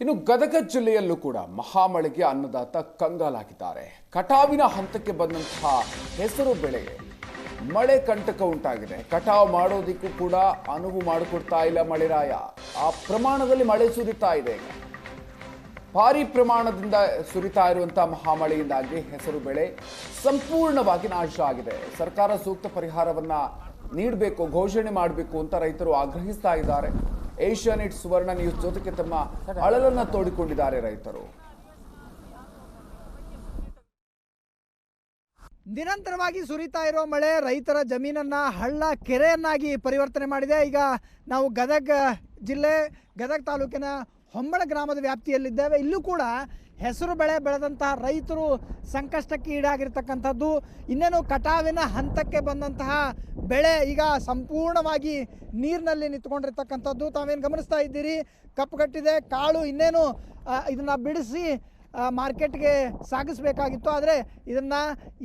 ಇನ್ನು ಗದಗ ಜಿಲ್ಲೆಯಲ್ಲೂ ಕೂಡ ಮಹಾಮಳೆಗೆ ಅನ್ನದಾತ ಕಂಗಾಲಾಗಿದ್ದಾರೆ. ಕಟಾವಿನ ಹಂತಕ್ಕೆ ಬಂದಂತಹ ಹೆಸರು ಬೆಳೆ ಮಳೆ ಕಂಟಕ ಉಂಟಾಗಿದೆ. ಕಟಾವು ಮಾಡೋದಿಕ್ಕೂ ಕೂಡ ಅನುವು ಮಾಡಿಕೊಡ್ತಾ ಇಲ್ಲ ಮಳೆರಾಯ. ಆ ಪ್ರಮಾಣದಲ್ಲಿ ಮಳೆ ಸುರಿತಾ ಇದೆ. ಭಾರಿ ಪ್ರಮಾಣದಿಂದ ಸುರಿತಾ ಇರುವಂತಹ ಮಹಾಮಳೆಯಿಂದಾಗಿ ಹೆಸರು ಬೆಳೆ ಸಂಪೂರ್ಣವಾಗಿ ನಾಶ ಆಗಿದೆ. ಸರ್ಕಾರ ಸೂಕ್ತ ಪರಿಹಾರವನ್ನ ನೀಡಬೇಕು, ಘೋಷಣೆ ಮಾಡಬೇಕು ಅಂತ ರೈತರು ಆಗ್ರಹಿಸ್ತಾ ಇದ್ದಾರೆ. ಏಷ್ಯಾನೆಟ್ ಸುವರ್ಣ ನ್ಯೂಸ್ ಜೊತೆಗೆ ತಮ್ಮ ಅಳಲನ್ನು ತೋಡಿಕೊಂಡಿದ್ದಾರೆ ರೈತರು. ನಿರಂತರವಾಗಿ ಸುರಿತಾ ಇರೋ ಮಳೆ ರೈತರ ಜಮೀನನ್ನ ಹಳ್ಳ ಕೆರೆಯನ್ನಾಗಿ ಪರಿವರ್ತನೆ ಮಾಡಿದೆ. ಈಗ ನಾವು ಗದಗ ಜಿಲ್ಲೆ ಗದಗ ತಾಲೂಕಿನ ಹೊಂಬಳ ಗ್ರಾಮದ ವ್ಯಾಪ್ತಿಯಲ್ಲಿದ್ದೇವೆ. ಇಲ್ಲೂ ಕೂಡ ಹೆಸರು ಬೆಳೆ ಬೆಳೆದಂತಹ ರೈತರು ಸಂಕಷ್ಟಕ್ಕೆ ಈಡಾಗಿರ್ತಕ್ಕಂಥದ್ದು, ಇನ್ನೇನು ಕಟಾವಿನ ಹಂತಕ್ಕೆ ಬಂದಂತಹ ಬೆಳೆ ಈಗ ಸಂಪೂರ್ಣವಾಗಿ ನೀರಿನಲ್ಲಿ ನಿಂತ್ಕೊಂಡಿರ್ತಕ್ಕಂಥದ್ದು. ತಾವೇನು ಗಮನಿಸ್ತಾ ಇದ್ದೀರಿ? ಕಪ್ಪುಗಟ್ಟಿದೆ ಕಾಳು ಇನ್ನೇನು ಇದನ್ನು ಬಿಡಿಸಿ ಮಾರ್ಕೆಟ್ಗೆ ಸಾಗಿಸಬೇಕಾಗಿತ್ತು. ಆದರೆ ಇದನ್ನು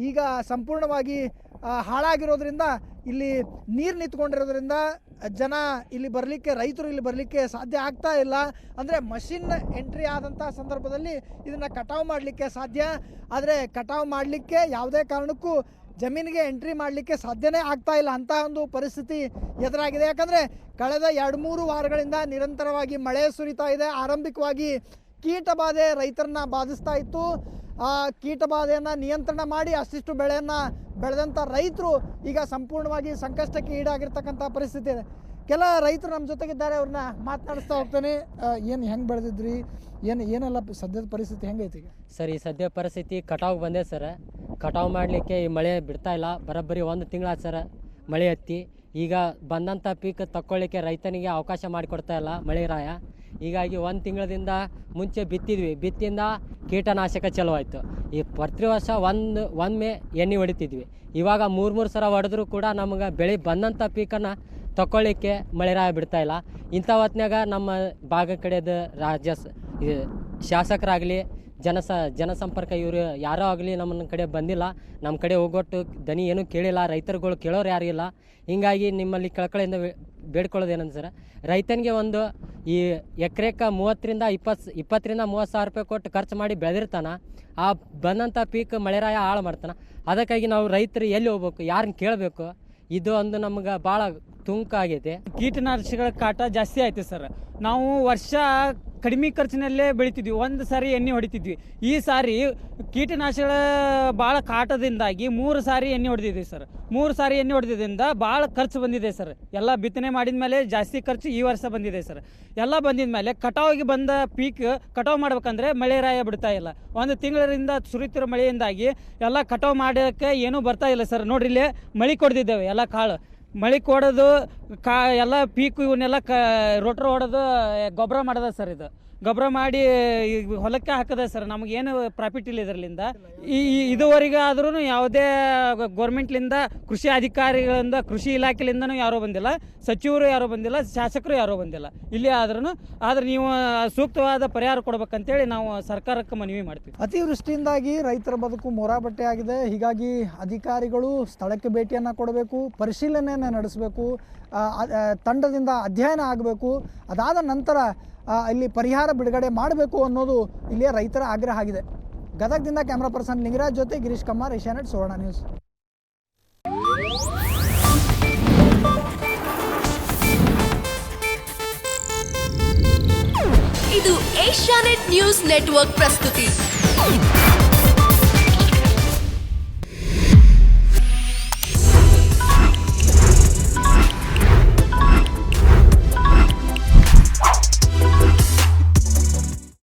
ಈಗ ಸಂಪೂರ್ಣವಾಗಿ ಹಾಳಾಗಿರೋದ್ರಿಂದ, ಇಲ್ಲಿ ನೀರು ನಿಂತ್ಕೊಂಡಿರೋದ್ರಿಂದ ಜನ ಇಲ್ಲಿ ಬರಲಿಕ್ಕೆ, ರೈತರು ಇಲ್ಲಿ ಬರಲಿಕ್ಕೆ ಸಾಧ್ಯ ಆಗ್ತಾ ಇಲ್ಲ. ಅಂದರೆ ಮಷಿನ್ ಎಂಟ್ರಿ ಆದಂಥ ಸಂದರ್ಭದಲ್ಲಿ ಇದನ್ನು ಕಟಾವು ಮಾಡಲಿಕ್ಕೆ ಸಾಧ್ಯ. ಆದರೆ ಕಟಾವು ಮಾಡಲಿಕ್ಕೆ ಯಾವುದೇ ಕಾರಣಕ್ಕೂ ಜಮೀನಿಗೆ ಎಂಟ್ರಿ ಮಾಡಲಿಕ್ಕೆ ಸಾಧ್ಯನೇ ಆಗ್ತಾ ಇಲ್ಲ ಅಂತ ಒಂದು ಪರಿಸ್ಥಿತಿ ಎದುರಾಗಿದೆ. ಯಾಕಂದರೆ ಕಳೆದ ಎರಡು ಮೂರು ವಾರಗಳಿಂದ ನಿರಂತರವಾಗಿ ಮಳೆ ಸುರಿತಾ ಇದೆ. ಆರಂಭಿಕವಾಗಿ ಕೀಟಬಾಧೆ ರೈತರನ್ನ ಬಾಧಿಸ್ತಾ ಇತ್ತು. ಕೀಟಬಾಧೆಯನ್ನು ನಿಯಂತ್ರಣ ಮಾಡಿ ಅಷ್ಟಿಷ್ಟು ಬೆಳೆಯನ್ನು ಬೆಳೆದಂಥ ರೈತರು ಈಗ ಸಂಪೂರ್ಣವಾಗಿ ಸಂಕಷ್ಟಕ್ಕೆ ಈಡಾಗಿರ್ತಕ್ಕಂಥ ಪರಿಸ್ಥಿತಿ ಇದೆ. ಕೆಲ ರೈತರು ನಮ್ಮ ಜೊತೆಗಿದ್ದಾರೆ, ಅವ್ರನ್ನ ಮಾತನಾಡಿಸ್ತಾ ಹೋಗ್ತಾನೆ. ಏನು ಹೆಂಗೆ ಬೆಳೆದಿದ್ರಿ? ಏನು, ಏನೆಲ್ಲ ಸದ್ಯದ ಪರಿಸ್ಥಿತಿ ಹೆಂಗೈತಿ ಈಗ? ಸರ್, ಈ ಸದ್ಯ ಪರಿಸ್ಥಿತಿ ಕಟಾವು ಬಂದೆ ಸರ್. ಕಟಾವು ಮಾಡಲಿಕ್ಕೆ ಈ ಮಳೆ ಬಿಡ್ತಾ ಇಲ್ಲ. ಬರೋಬ್ಬರಿ ಒಂದು ತಿಂಗಳ ಸರ್ ಮಳೆ ಹತ್ತಿ. ಈಗ ಬಂದಂಥ ಪೀಕ್ ತಕ್ಕೊಳ್ಳಿಕ್ಕೆ ರೈತನಿಗೆ ಅವಕಾಶ ಮಾಡಿಕೊಡ್ತಾ ಇಲ್ಲ ಮಳೆ ರಾಯ. ಹೀಗಾಗಿ ಒಂದು ತಿಂಗಳದಿಂದ ಮುಂಚೆ ಬಿತ್ತಿದ್ವಿ. ಬಿತ್ತಿಂದ ಕೀಟನಾಶಕ ಚಲುವಾಯಿತು ಈ ಪ್ರತಿ ವರ್ಷ ಒಂದು, ಒಮ್ಮೆ ಎಣ್ಣೆ ಹೊಡಿತಿದ್ವಿ. ಇವಾಗ ಮೂರು ಮೂರು ಸಲ ಹೊಡೆದ್ರೂ ಕೂಡ ನಮ್ಗೆ ಬೆಳೆ ಬಂದಂಥ ಪೀಕನ್ನು ತಗೊಳ್ಳಿಕ್ಕೆ ಮಳೆರಾಯ ಬಿಡ್ತಾ ಇಲ್ಲ. ಇಂಥ ಹೊತ್ನ್ಯಾಗ ನಮ್ಮ ಭಾಗ ಕಡೆದು ರಾಜ್ಯ ಶಾಸಕರಾಗಲಿ ಜನಸ ಜನಸಂಪರ್ಕ ಇವರು ಯಾರೋ ಆಗಲಿ ನಮ್ಮ ಕಡೆ ಬಂದಿಲ್ಲ. ನಮ್ಮ ಕಡೆ ಹೋಗೊಟ್ಟು ದನಿ ಏನೂ ಕೇಳಿಲ್ಲ, ರೈತರುಗಳು ಕೇಳೋರು ಯಾರು ಇಲ್ಲ. ಹೀಗಾಗಿ ನಿಮ್ಮಲ್ಲಿ ಕಳಕಳಿಯಿಂದ ಬೇಡ್ಕೊಳ್ಳೋದೇನಂತ ಸರ್, ರೈತನಿಗೆ ಒಂದು ಈ ಎಕರೆಕ್ಕೆ ಮೂವತ್ತರಿಂದ ಇಪ್ಪತ್ತು, ಇಪ್ಪತ್ತರಿಂದ ಮೂವತ್ತು ಸಾವಿರ ರೂಪಾಯಿ ಕೊಟ್ಟು ಖರ್ಚು ಮಾಡಿ ಬೆಳೆದಿರ್ತಾನೆ, ಆ ಬಂದಂಥ ಪೀಕ್ ಮಳೆರಾಯ ಹಾಳು ಮಾಡ್ತಾನೆ. ಅದಕ್ಕಾಗಿ ನಾವು ರೈತರು ಎಲ್ಲಿ ಹೋಗ್ಬೇಕು ಯಾರನ್ನ ಕೇಳಬೇಕು, ಇದು ಒಂದು ನಮ್ಗೆ ಭಾಳ ತುಂಕಾಗಿದೆ ಆಗೈತೆ ಕೀಟನಾಶಕಗಳ ಕಾಟ ಜಾಸ್ತಿ ಆಯ್ತು ಸರ್. ನಾವು ವರ್ಷ ಕಡಿಮೆ ಖರ್ಚಿನಲ್ಲೇ ಬೆಳಿತಿದ್ವಿ. ಒಂದು ಸಾರಿ ಎಣ್ಣೆ ಹೊಡಿತಿದ್ವಿ. ಈ ಸಾರಿ ಕೀಟನಾಶಕಗಳ ಭಾಳ ಕಾಟದಿಂದಾಗಿ ಮೂರು ಸಾರಿ ಎಣ್ಣೆ ಹೊಡೆದಿದ್ವಿ ಸರ್. ಮೂರು ಸಾರಿ ಎಣ್ಣೆ ಹೊಡೆದಿದ್ದರಿಂದ ಭಾಳ ಖರ್ಚು ಬಂದಿದೆ ಸರ್. ಎಲ್ಲ ಬಿತ್ತನೆ ಮಾಡಿದ ಮೇಲೆ ಜಾಸ್ತಿ ಖರ್ಚು ಈ ವರ್ಷ ಬಂದಿದೆ ಸರ್. ಎಲ್ಲ ಬಂದಿದ ಮೇಲೆ ಕಟಾವಿಗೆ ಬಂದ ಪೀಕ್ ಕಟಾವು ಮಾಡ್ಬೇಕಂದ್ರೆ ಮಳೆ ರಾಯ ಬಿಡ್ತಾ ಇಲ್ಲ. ಒಂದು ತಿಂಗಳಿಂದ ಸುರಿತಿರೋ ಮಳೆಯಿಂದಾಗಿ ಎಲ್ಲ ಕಟಾವು ಮಾಡೋಕ್ಕೆ ಏನೂ ಬರ್ತಾ ಇಲ್ಲ ಸರ್. ನೋಡ್ರಿ ಇಲ್ಲೇ ಮಳೆ ಕೊಡ್ದಿದ್ದೇವೆ ಎಲ್ಲ ಕಾಳು. ಮಳೆ ಕೊಡೋದು ಕಾ ಎಲ್ಲ ಪೀಕು ಇವನ್ನೆಲ್ಲ ಕ ರೋಟ್ರ್ ಹೊಡೆದು ಗೊಬ್ಬರ ಮಾಡೋದ ಸರ್ ಇದು. ಗೊಬ್ಬರ ಮಾಡಿ ಹೊಲಕ್ಕೆ ಹಾಕದ ಸರ್ ನಮಗೇನು ಪ್ರಾಫಿಟ್ ಇಲ್ಲ ಇದರಲ್ಲಿಂದ. ಈ ಇದುವರೆಗೆ ಆದ್ರೂ ಯಾವುದೇ ಗೌರ್ಮೆಂಟ್ಲಿಂದ ಕೃಷಿ ಅಧಿಕಾರಿಗಳಿಂದ, ಕೃಷಿ ಇಲಾಖೆಲಿಂದನೂ ಯಾರೂ ಬಂದಿಲ್ಲ. ಸಚಿವರು ಯಾರೂ ಬಂದಿಲ್ಲ, ಶಾಸಕರು ಯಾರೂ ಬಂದಿಲ್ಲ. ಇಲ್ಲಿ ಆದ್ರೂ ಆದ್ರೆ ನೀವು ಸೂಕ್ತವಾದ ಪರಿಹಾರ ಕೊಡ್ಬೇಕಂತೇಳಿ ನಾವು ಸರ್ಕಾರಕ್ಕೆ ಮನವಿ ಮಾಡ್ತೀವಿ. ಅತಿವೃಷ್ಟಿಯಿಂದಾಗಿ ರೈತರ ಬದುಕು ಮೊರಾಬಟ್ಟೆ ಆಗಿದೆ. ಹೀಗಾಗಿ ಅಧಿಕಾರಿಗಳು ಸ್ಥಳಕ್ಕೆ ಭೇಟಿಯನ್ನು ಕೊಡಬೇಕು, ಪರಿಶೀಲನೆಯನ್ನು ನಡೆಸಬೇಕು ತಂಡದಿಂದ ಅಧ್ಯಯನ ಆಗಬೇಕು. ಅದಾದ ನಂತರ ಇಲ್ಲಿ ಪರಿಹಾರ ಬಿಡುಗಡೆ ಮಾಡಬೇಕು ಅನ್ನೋದು ಇಲ್ಲಿಯ ರೈತರ ಆಗ್ರಹ ಆಗಿದೆ. ಗದಗದಿಂದ ಕ್ಯಾಮ್ರಾ ಪರ್ಸನ್ ಲಿಂಗರಾಜ್ ಜೊತೆ ಗಿರೀಶ್ ಕಮ್ಮಾರ್ ಏಷ್ಯಾನೆಟ್ ಸುವರ್ಣ ನ್ಯೂಸ್. ಇದು ಏಷ್ಯಾನೆಟ್ ನ್ಯೂಸ್ ನೆಟ್ವರ್ಕ್ ಪ್ರಸ್ತುತಿ.